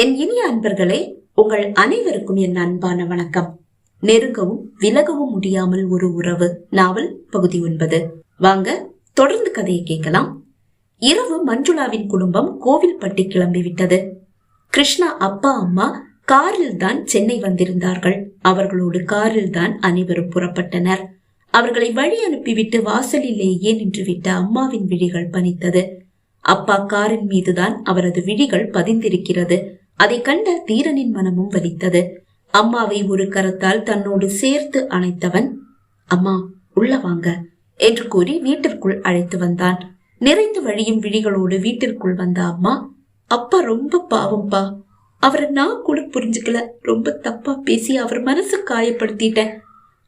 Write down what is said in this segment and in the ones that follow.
என் இனிய அன்பர்களே உங்கள் அனைவருக்கும் என் அன்பான வணக்கம். நெருங்கவும் விலகவும் முடியாமல் ஒரு உறவு நாவல் பகுதி ஒன்பது. வாங்க தொடர்ந்து கதையை கேட்கலாம். இரவு மஞ்சுளாவின் குடும்பம் கோவில்பட்டி கிளம்பிவிட்டது கிருஷ்ணா அப்பா அம்மா காரில் தான் சென்னை வந்திருந்தார்கள். அவர்களோடு காரில் தான் அனைவரும் புறப்பட்டனர். அவர்களை வழி அனுப்பிவிட்டு வாசலிலேயே நின்றுவிட்ட அம்மாவின் விழிகள் பனித்தது. அப்பா காரின் மீதுதான் அவரது விழிகள் பதிந்திருக்கிறது. அதை கண்ட தீரனின் மனமும் வலித்தது. அம்மாவை ஒரு கரத்தால் தன்னோடு சேர்த்து அணைத்தவன் அம்மா உள்ள வாங்க என்று கூறி வீட்டிற்குள் அழைத்து வந்தான். நிறைந்து வழியும் விழிகளோடு வீட்டிற்குள் வந்த அம்மா அப்பா ரொம்ப பாவம்பா. அவரை நான் கூட புரிஞ்சுக்கல. ரொம்ப தப்பா பேசி அவர் மனசு காயப்படுத்திட்டேன்.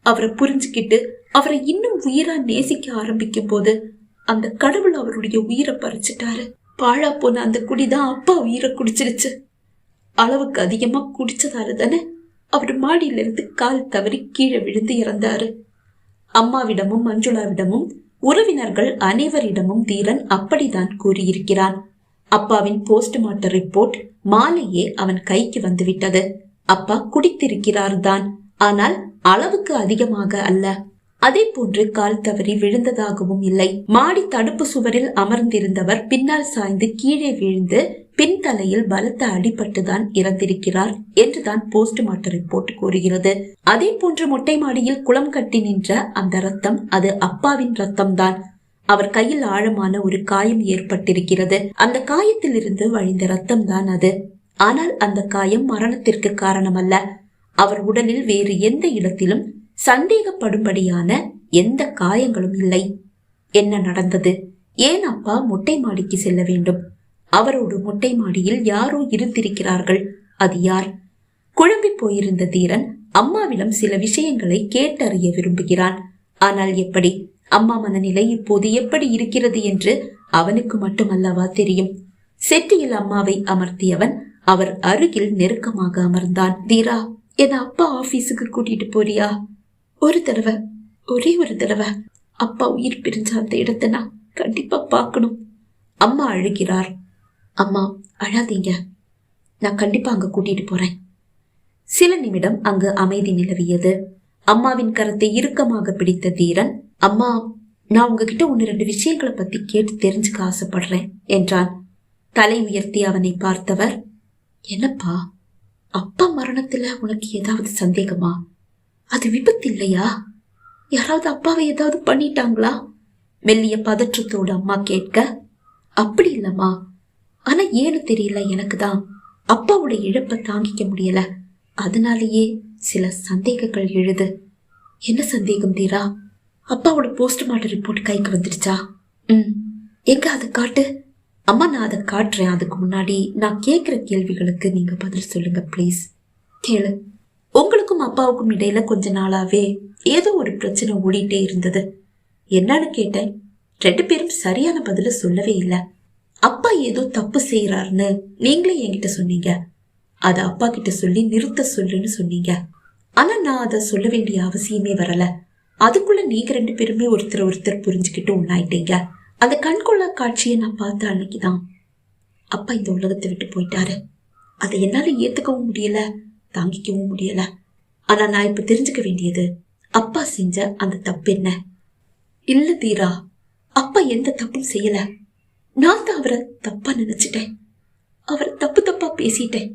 அவரை புரிஞ்சுக்கிட்டு அவரை இன்னும் உயிரா நேசிக்க ஆரம்பிக்கும் போது அந்த கடவுள் அவருடைய உயிரை பறிச்சிட்டாரு. பாழா போன அந்த குடிதான் அப்பா உயிரை குடிச்சிருச்சு. அளவுக்கு அதிகமா குடிச்சதால தானே அவர் மாடியிலிருந்து கால் தவறி கீழே விழுந்து இறந்தாரு. அம்மாவிடமும் மஞ்சுளாவிடமும் உறவினர்கள் அனைவரிடமும் தீரன் அப்படித்தான் கூறியிருக்கிறான். அப்பாவின் போஸ்ட்மார்ட்டம் ரிப்போர்ட் மாலையே அவன் கைக்கு வந்துவிட்டது. அப்பா குடித்திருக்கிறார் தான் ஆனால் அளவுக்கு அதிகமாக அல்ல. அதே போன்று கால் தவறி விழுந்ததாகவும் இல்லை. மாடி தடுப்பு சுவரில் அமர்ந்திருந்தவர் பின்னால் சாய்ந்து கீழே விழுந்து பின்தலையில் பலத்த அடிபட்டுதான் இறந்திருக்கிறார் என்றுதான் போஸ்ட்மார்ட்டம் ரிப்போர்ட் கூறுகிறது. அதே போன்று மொட்டை மாடியில் குளம் கட்டி நின்ற அந்த ரத்தம் அது அப்பாவின் ரத்தம் தான் அவர் கையில் ஆழமான ஒரு காயம் ஏற்பட்டிருக்கிறது. அந்த காயத்திலிருந்து வழிந்த ரத்தம் தான் அது. ஆனால் அந்த காயம் மரணத்திற்கு காரணமல்ல. அவர் உடலில் வேறு எந்த இடத்திலும் சந்தேகப்படும்படியான எந்த காயங்களும் இல்லை. என்ன நடந்தது? ஏன் அப்பா மொட்டை மாடிக்கு செல்ல வேண்டும்? அவரோடு மொட்டை மாடியில் யாரோ இருந்திருக்கிறார்கள். அது யார்? குழம்பி போயிருந்த தீரன் அம்மாவிடம் சில விஷயங்களை கேட்டறிய விரும்புகிறான். ஆனால் எப்படி? அம்மா மனநிலை இப்போது எப்படி இருக்கிறது என்று அவனுக்கு மட்டுமல்லவா தெரியும். செட்டியில் அம்மாவை அமர்த்தியவன் அவர் அருகில் நெருக்கமாக அமர்ந்தான். தீரா என் அப்பா ஆபீஸுக்கு கூட்டிட்டு போறியா? ஒரு தடவை ஒரே ஒரு தடவை. அப்பா உயிர் பிரிஞ்ச அந்த இடத்தை நான் கண்டிப்பா பார்க்கணும். அம்மா அழுகிறார். அம்மா அழாதீங்க. நான் கண்டிப்பா அங்க கூட்டிட்டு போறேன். சில நிமிடம் அங்கு அமைதி நிலவியது. அம்மாவின் கரத்தை இறுக்கமாக பிடித்த தீரன் அம்மா நான் உங்ககிட்ட ஒன்று ரெண்டு விஷயங்களை பத்தி கேட்டு தெரிஞ்சுக்க ஆசைப்படுறேன் என்றான். தலை உயர்த்தி அவனை பார்த்தவர் என்னப்பா அப்பா மரணத்தில் உனக்கு ஏதாவது சந்தேகமா? அது விபத்து இல்லையா? யாராவது அப்பாவை ஏதாவது பண்ணிட்டாங்களா? மெல்லிய பதற்றத்தோடு அம்மா கேட்க அப்படி இல்லைம்மா. ஆனா ஏன்னு தெரியல எனக்கு தான். அப்பாவோட இழப்பை தாங்கிக்க முடியல. அதனாலேயே சில சந்தேகங்கள் எழுது. என்ன சந்தேகம் தீரா? அப்பாவோட போஸ்ட்மார்ட்டம் ரிப்போர்ட் கைக்கு வந்துடுச்சா? ம். எங்க அதை காட்டு? அம்மா நான் அதை காட்டுறேன். அதுக்கு முன்னாடி நான் கேட்குற கேள்விகளுக்கு நீங்கள் பதில் சொல்லுங்க ப்ளீஸ் கேளு. உங்களுக்கும் அப்பாவுக்கும் இடையில கொஞ்ச நாளாவே ஏதோ ஒரு பிரச்சனை ஓடிட்டே இருந்தது. என்னன்னு கேட்டேன். ரெண்டு பேரும் சரியான பதில சொல்லவே இல்லை. அப்பா ஏதோ தப்பு செய்யறாருன்னு நீங்களே என்கிட்ட சொன்னீங்க. அதை அப்பா கிட்ட சொல்லி நிறுத்த சொல்லுன்னு சொன்னீங்க. ஆனா நான் அதை சொல்ல வேண்டிய அவசியமே வரல. அதுக்குள்ள நீங்க ரெண்டு பேருமே ஒருத்தர் ஒருத்தர் புரிஞ்சுக்கிட்டு உண்ணாயிட்டீங்க அந்த கண்கொள்ளா காட்சியை நான் பார்த்த அன்னைக்குதான் அப்பா இந்த உலகத்தை விட்டு போயிட்டாரு. அதை என்னால ஏத்துக்கவும் முடியல தாங்கிக்கவும் முடியல. ஆனா நான் இப்ப தெரிஞ்சுக்க வேண்டியது அப்பா செஞ்ச அந்த தப்பு என்ன இல்ல தீரா அப்பா எந்த தப்பும் செய்யல. நான் தான் அவரை தப்பா நினைச்சிட்டேன். அவரை தப்பு தப்பா பேசிட்டேன்.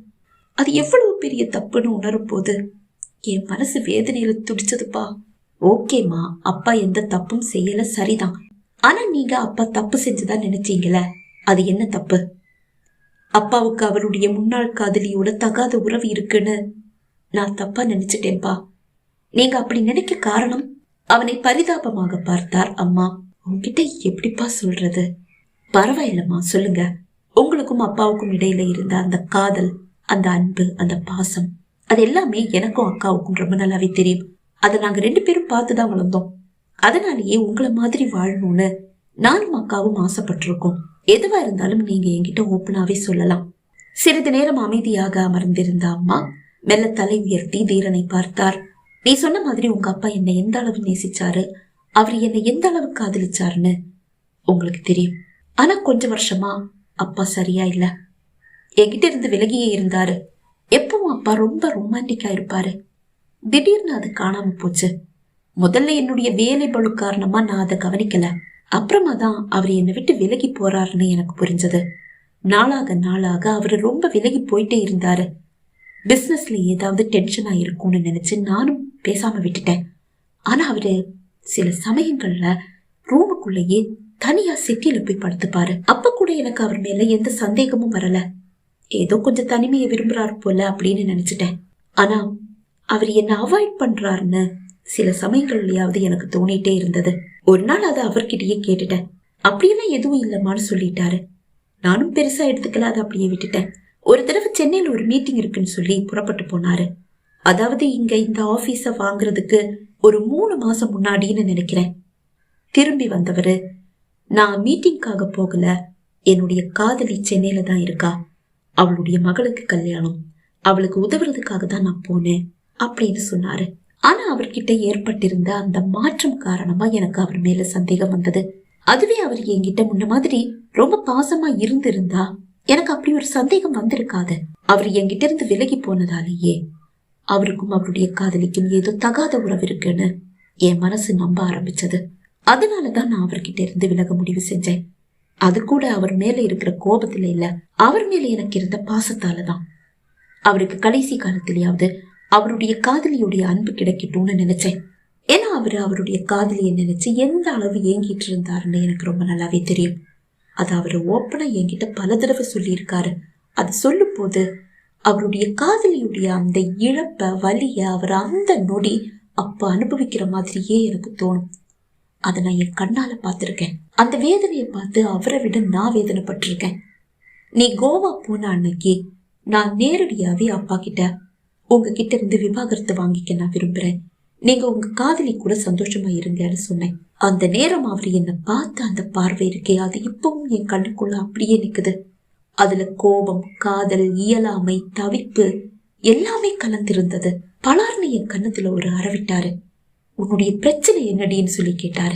அது எவ்வளவு பெரிய தப்புன்னு உணரும் போது என் மனசு வேதனையில துடிச்சதுப்பா. ஓகேம்மா அப்பா எந்த தப்பும் செய்யல சரிதான். ஆனா நீங்க அப்பா தப்பு செஞ்சுதான் நினைச்சீங்கள அது என்ன தப்பு? அப்பாவுக்கு அவருடைய முன்னாள் காதலியோட தகாத உறவு இருக்குன்னு நான் தப்பா நினைச்சிட்டேன்பா. நீங்க அப்படி நினைக்க காரணம்? அவனை பரிதாபமாக பார்த்தார் அம்மா. உன்கிட்ட எப்படிப்பா சொல்றது? பரவாயில்லம்மா சொல்லுங்க. உங்களுக்கும் அப்பாவுக்கும் இடையில இருந்த அந்த காதல் அந்த அன்பு அந்த பாசம் அது எல்லாமே எனக்கும் அக்காவுக்கும் ரொம்ப நல்லாவே தெரியும். அதை நாங்க ரெண்டு பேரும் பார்த்துதான் வளர்ந்தோம். அதனாலேயே உங்களை மாதிரி வாழணும்னு நானும் அக்காவும் ஆசைப்பட்டிருக்கோம். எதுவா இருந்தாலும் நீங்க என்கிட்ட ஓப்பனாவே சொல்லலாம். சிறிது நேரம் அமைதியாக அமர்ந்திருந்த அம்மா மெல்ல தலை உயர்த்தி தீரனை பார்த்தார். நீ சொன்ன மாதிரி உங்க அப்பா என்னை எந்த அளவு நேசிச்சாரு? அவர் என்னை எந்த அளவு காதலிச்சாருன்னு உங்களுக்கு தெரியும். ஆனா கொஞ்ச வருஷமா அப்பா சரியா இல்ல. என்கிட்ட இருந்து விலகியே இருந்தாரு. எப்பவும் அப்பா ரொம்ப ரொமான்டிக்கா இருப்பாரு. திடீர்னு அது காணாம போச்சு. முதல்ல என்னுடைய வேலை பளு காரணமா நான் அதை கவனிக்கல. அப்புறமா தான் அவர் என்னை விட்டு விலகி போறாருன்னு எனக்கு புரிஞ்சது. நாளாக நாளாக அவர் ரொம்ப விலகி போயிட்டே இருந்தாரு. பிஸ்னஸ்ல ஏதாவது டென்ஷனா இருக்கும்னு நினைச்சு நானும் பேசாம விட்டுட்டேன். ஆனா அவரு சில சமயங்கள்ல ரூமுக்குள்ளேயே தனியா சிட்டியில போய் படுத்துப்பாரு அப்ப கூட எனக்கு அவர் மேல எந்த சந்தேகமும் வரல. ஏதோ கொஞ்சம் தனிமையை விரும்புறாரு போல அப்படின்னு நினைச்சிட்டேன். ஆனா அவர் என்ன அவாய்ட் பண்றாருன்னு சில சமயங்கள்லயாவது எனக்கு தோணிட்டே இருந்தது. ஒரு நாள் அதை அவர்கிட்டயே கேட்டுட்டேன். அப்படியெல்லாம் எதுவும் இல்லம்மான்னு சொல்லிட்டாரு. நானும் பெருசா எடுத்துக்கல அதை அப்படியே விட்டுட்டேன். ஒரு தடவை சென்னையில் ஒரு மீட்டிங் இருக்குன்னு சொல்லி புறப்பட்டு போனாரு. அதாவது இங்க இந்த ஆபீஸ வாங்குறதுக்கு ஒரு மூணு மாசம் முன்னாடின்னு நினைக்கிறேன். திரும்பி வந்தவரு நான் மீட்டிங்காக போகல. என்னுடைய காதலி சென்னையில தான் இருக்கா. அவளுடைய மகளுக்கு கல்யாணம். அவளுக்கு உதவுறதுக்காக தான் நான் போனேன் அப்படின்னு சொன்னாரு. ஆனா அவர்கிட்ட ஏற்பட்டிருந்த அந்த மாற்றம் காரணமா எனக்கு அவர் மேல சந்தேகம் வந்தது. அதுவே அவர் என்கிட்ட முன்ன மாதிரி ரொம்ப பாசமா இருந்திருந்தா எனக்கு அப்படி ஒரு சந்தேகம் வந்திருக்காது. அவர் என்கிட்ட இருந்து விலகி போனதாலேயே அவருக்கும் அவருடைய காதலிக்கும் ஏதோ தகாத உறவு இருக்குன்னு என் மனசு நம்ப ஆரம்பிச்சது. அதனால தான் நான் அவர்கிட்ட இருந்து விலக முடிவு செஞ்சேன். அது கூட அவர் மேல இருக்கிற கோபத்துல இல்ல. அவர் மேல எனக்கு இருந்த பாசத்தால தான் அவருக்கு கடைசி காலத்திலேயாவது அவருடைய காதலியுடைய அன்பு கிடைக்கட்டும்னு நினைச்சேன். ஏன்னா அவர் அவருடைய காதலியை நினைச்சு எந்த அளவு ஏங்கிட்டு இருந்தாருன்னு எனக்கு ரொம்ப நல்லாவே தெரியும். அது அவர் ஓப்பனா என்கிட்ட பல தடவை சொல்லியிருக்காரு. அது சொல்லும் போது அவருடைய காதலியுடைய அந்த இழப்ப வலிய அவர் அந்த நொடி அப்ப அனுபவிக்கிற மாதிரியே எனக்கு தோணும். அதை நான் என் கண்ணால பார்த்துருக்கேன். அந்த வேதனையை பார்த்து அவரை விட நான் வேதனைப்பட்டிருக்கேன். நீ கோவா போன அன்னைக்கு நான் நேரடியாவே அப்பா கிட்ட உங்ககிட்ட இருந்து விவாகரத்து வாங்கிக்க நான் விரும்புறேன். நீங்க உங்க காதலி கூட சந்தோஷமா இருங்கன்னு சொன்னேன். அந்த நேரம் அவர் என்னை பார்த்த அந்த பார்வை இருக்கே அது இப்பவும் என் கண்ணுக்குள்ள அப்படியே நிக்குது. அதுல கோபம் காதல் இயலாமை தவிப்பு எல்லாமே கலந்திருந்தது. பலார்னு என் கண்ணத்துல ஒரு அறவிட்டாரு உன்னுடைய பிரச்சனை என்னடின்னு சொல்லி கேட்டாரு.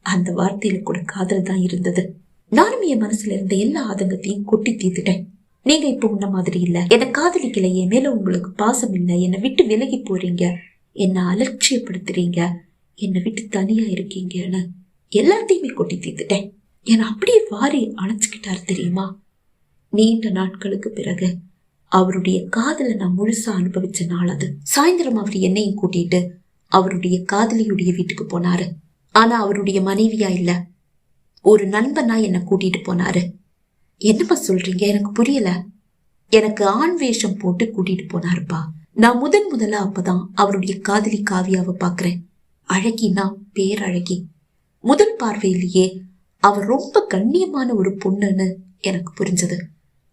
அந்த வார்த்தையில கூட காதல் தான் இருந்தது. நானும் என் மனசுல இருந்த எல்லா ஆதங்கத்தையும் கொட்டி தீர்த்துட்டேன். நீங்க இப்ப உன்ன மாதிரி இல்ல. என்ன காதலிக்கல என் மேல உங்களுக்கு பாசம் இல்ல. என்னை விட்டு விலகி போறீங்க. என்ன அலட்சியப்படுத்துறீங்க. என்னை விட்டு தனியா இருக்கீங்கன்னு எல்லாத்தையுமே கொட்டி தீர்த்துட்டேன். என்னை அப்படியே வாரி அணைச்சுக்கிட்டாரு தெரியுமா? நீண்ட நாட்களுக்கு பிறகு அவருடைய காதலை நான் முழுசா அனுபவிச்ச நாள் அது. சாயந்தரம் அவர் என்னையும் கூட்டிட்டு அவருடைய காதலியுடைய வீட்டுக்கு போனாரு. ஆனா அவருடைய மனைவியா இல்ல. ஒரு நண்பனா என்ன கூட்டிட்டு போனாரு. என்னப்பா சொல்றீங்க? எனக்கு புரியல. எனக்கு ஆண் வேஷம் போட்டு கூட்டிட்டு போனாருப்பா. நான் முதன் முதலா அப்பதான் அவருடைய காதலி காவியாவை பாக்குறேன். அழகினா பேரழகி. முதல் பார்வையிலேயே அவ ரொம்ப கண்ணியமான ஒரு பொண்ணுன்னு எனக்கு புரிஞ்சது.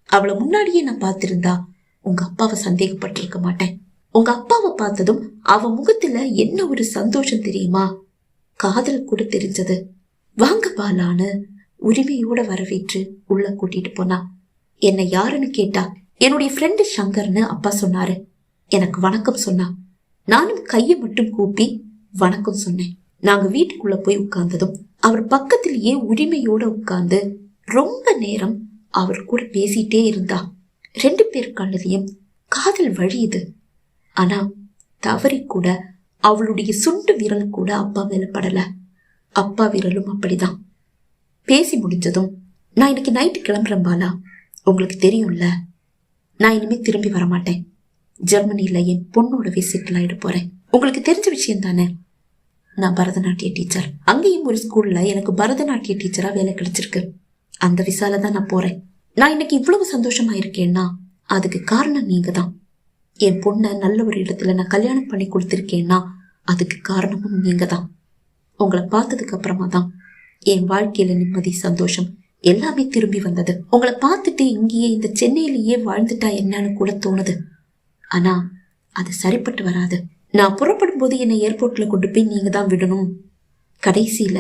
அவளை முன்னாடியே நான் பார்த்திருந்தா உங்க அப்பாவை சந்தேகப்பட்டிருக்க மாட்டேன். உங்க அப்பாவை பார்த்ததும் அவ முகத்துல என்ன ஒரு சந்தோஷம் தெரியுமா? காதல் கூட தெரிஞ்சது. வாங்க பாலான்னு உரிமையோட வரவேற்று உள்ள கூட்டிட்டு போனா. என்னை யாருன்னு கேட்டா? என்னுடைய ஃப்ரெண்டு சங்கர்னு அப்பா சொன்னாரு. எனக்கு வணக்கம் சொன்னா. நானும் கையை மட்டும் கூப்பி வணக்கம் சொன்னேன். நாங்க வீட்டுக்குள்ள போய் உட்கார்ந்ததும் அவர் பக்கத்திலேயே உரிமையோட உட்கார்ந்து ரொம்ப நேரம் அவர் கூட பேசிட்டே இருந்தா. ரெண்டு பேர் கண்ணதையும் காதல் வழியுது ஆனா தவறி கூட அவளுடைய சுண்டு விரல் கூட அப்பா மேல படல. அப்பா விரலும் அப்படிதான். பேசி முடிஞ்சதும் நான் இன்னைக்கு நைட்டு கிளம்புறேன் பாலா. உங்களுக்கு தெரியும்ல? நான் இனிமே திரும்பி வரமாட்டேன். ஜெர்மனியில என் பொண்ணோடவே செட்டில் ஆயிட போறேன். உங்களுக்கு தெரிஞ்ச விஷயம் தானே? நான் பரதநாட்டிய டீச்சர் அங்கேயும் ஒரு ஸ்கூல்ல எனக்கு பரதநாட்டிய டீச்சரா வேலை கிடைச்சிருக்கு. அந்த விசால தான் நான் போறேன். நான் இன்னைக்கு இவ்வளவு சந்தோஷமா இருக்கேன்னா அதுக்கு காரணம் நீங்க தான் என் பொண்ணை நல்ல ஒரு இடத்துல நான் கல்யாணம் பண்ணி கொடுத்துருக்கேன்னா அதுக்கு காரணமும் நீங்க தான் உங்களை பார்த்ததுக்கு அப்புறமா தான் என் வாழ்க்கையில நிம்மதி சந்தோஷம் எல்லாமே திரும்பி வந்தது. உங்களை பார்த்துட்டு இங்கேயே இந்த சென்னையிலேயே வாழ்ந்துட்டா என்னன்னு கூட தோணுது. ஆனா அது சரிப்பட்டு வராது. நான் புறப்படும் போது என்னை ஏர்போர்ட்ல கொண்டு போய் நீங்க தான் விடணும். கடைசியில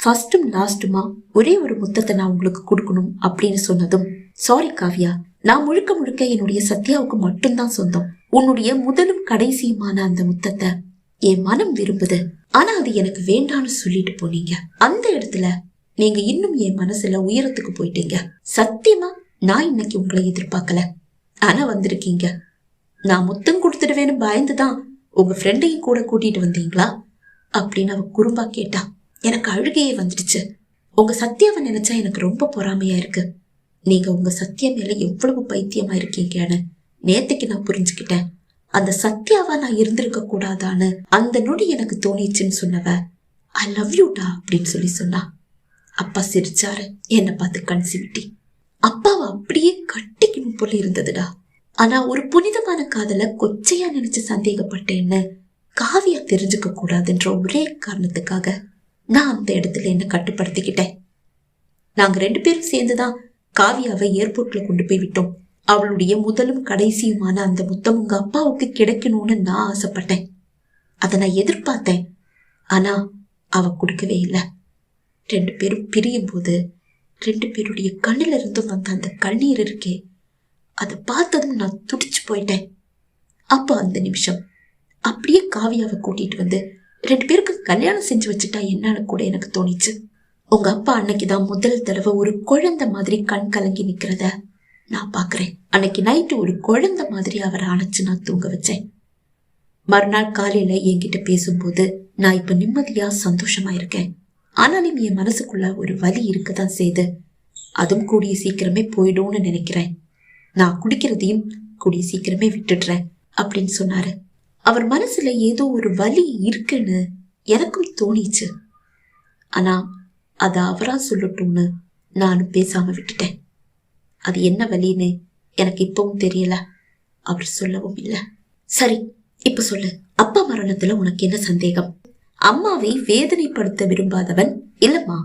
ஃபர்ஸ்டும் லாஸ்ட்டுமா ஒரே ஒரு முத்தத்தை நான் உங்களுக்கு கொடுக்கணும் அப்படின்னு சொன்னதும் சாரி காவ்யா. நான் முழுக்க முழுக்க என்னுடைய சத்யாவுக்கு மட்டும்தான் சொந்தம். உன்னுடைய முதலும் கடைசியுமான அந்த முத்தத்தை என் மனம் விரும்புது. ஆனா அது எனக்கு வேண்டான்னு சொல்லிட்டு போனீங்க. அந்த இடத்துல நீங்க இன்னும் என் மனசுல உயரத்துக்கு போயிட்டீங்க. சத்தியமா நான் இன்னைக்கு உங்களை எதிர்பார்க்கல. ஆனா வந்திருக்கீங்க. நான் முத்தம் கொடுத்துடுவேன்னு பயந்துதான் உங்க ஃப்ரெண்டையும் கூட கூட்டிட்டு வந்தீங்களா? அப்படின்னு அவ குறும்பா கேட்டா. எனக்கு அழுகையே வந்துடுச்சு. உங்க சத்யாவை நினைச்சா எனக்கு ரொம்ப பொறாமையா இருக்கு. நீங்க உங்க சத்யா மேல எவ்வளவு பைத்தியமா இருக்கீங்கன்னு நேத்துக்கு நான் புரிஞ்சுக்கிட்டேன். அந்த சத்யாவா நான் இருந்திருக்க கூடாதான்னு அந்த நொடி எனக்கு தோணிச்சுன்னு சொன்னவ ஐ லவ் யூடா அப்படின்னு சொல்லி சொன்னா. அப்பா சிரிச்சாரு. என்னை பார்த்து கண் சிமிட்டி அப்பாவை அப்படியே கட்டிக்கணும் போல இருந்ததுடா. ஆனா ஒரு புனிதமான காதல கொச்சையா நினைச்சு சந்தேகப்பட்டேன்னு காவியா தெரிஞ்சுக்க கூடாதுன்ற ஒரே காரணத்துக்காக நான் அந்த இடத்துல என்ன கட்டுப்படுத்திக்கிட்டேன். நாங்க ரெண்டு பேரும் சேர்ந்துதான் காவியாவை ஏர்போர்ட்ல கொண்டு போய் விட்டோம். அவளுடைய முதலும் கடைசியுமான அந்த முத்தம் உங்க அப்பாவுக்கு கிடைக்கணும்னு நான் ஆசைப்பட்டேன். அதை நான் எதிர்பார்த்தேன். ஆனா அவ கொடுக்கவே இல்லை. ரெண்டு பேரும் பிரியும் போது ரெண்டு பேருடைய கண்ணில இருந்தும் வந்த அந்த கண்ணீர் இருக்கே அதை பார்த்ததும் நான் துடிச்சு போயிட்டேன். அப்போ அந்த நிமிஷம் அப்படியே காவியாவை கூட்டிட்டு வந்து ரெண்டு பேருக்கு கல்யாணம் செஞ்சு வச்சுட்டா என்னன்னு கூட எனக்கு தோணிச்சு. உங்க அப்பா அன்னைக்கு தான் முதல் தடவை ஒரு குழந்தை மாதிரி கண் கலங்கி நிக்கிறத நான் பாக்குறேன். அன்னைக்கு நைட்டு ஒரு குழந்தை மாதிரி அவரை அணைச்சு நான் தூங்க வச்சேன். மறுநாள் காலையில என்கிட்ட பேசும்போது நான் இப்ப நிம்மதியா சந்தோஷமா இருக்கேன். ஆனாலும் என் மனசுக்குள்ள ஒரு வலி இருக்கதான் செய்து அதுவும் கூடிய சீக்கிரமே போயிடும்னு நினைக்கிறேன். நான் குடிக்கிறதையும் கூடிய சீக்கிரமே விட்டுடுறேன் அப்படின்னு சொன்னாரு. அவர் மனசுல ஏதோ ஒரு வலி இருக்குன்னு எனக்கும் தோணிச்சு. ஆனா அதை அவரா சொல்லட்டும்னு நானும் பேசாம விட்டுட்டேன். அது என்ன வழின்னு எனக்கு இப்பவும் தெரியல. அவர் சொல்லவும் இல்ல. சரி இப்ப சொல்லு. அப்பா மரணத்துல உனக்கு என்ன சந்தேகம்? அம்மாவை வேதனைப்படுத்த விரும்பாதவன் இல்லம்மா.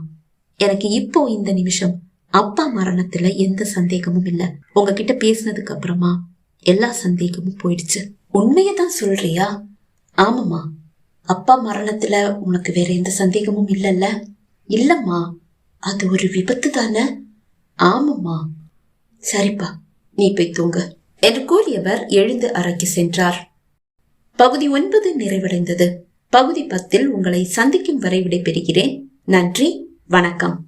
எனக்கு இப்போ இந்த நிமிஷம் அப்பா மரணத்துல எந்த சந்தேகமும் இல்ல. உங்ககிட்ட பேசினதுக்கு அப்புறமா எல்லா சந்தேகமும் போயிடுச்சு. உண்மையதான் சொல்றியா? ஆமாம்மா. அப்பா மரணத்துல உனக்கு வேற எந்த சந்தேகமும் இல்லைல்ல. இல்லம்மா அது ஒரு விபத்து தானே? ஆமாம்மா. சரிப்பா நீ போய் தூங்க. என்று கூறியவர் எழுந்து அறைக்கு சென்றார். பகுதி ஒன்பது நிறைவடைந்தது. பகுதி பத்தில் உங்களை சந்திக்கும் வரை விடைபெறுகிறேன். நன்றி வணக்கம்.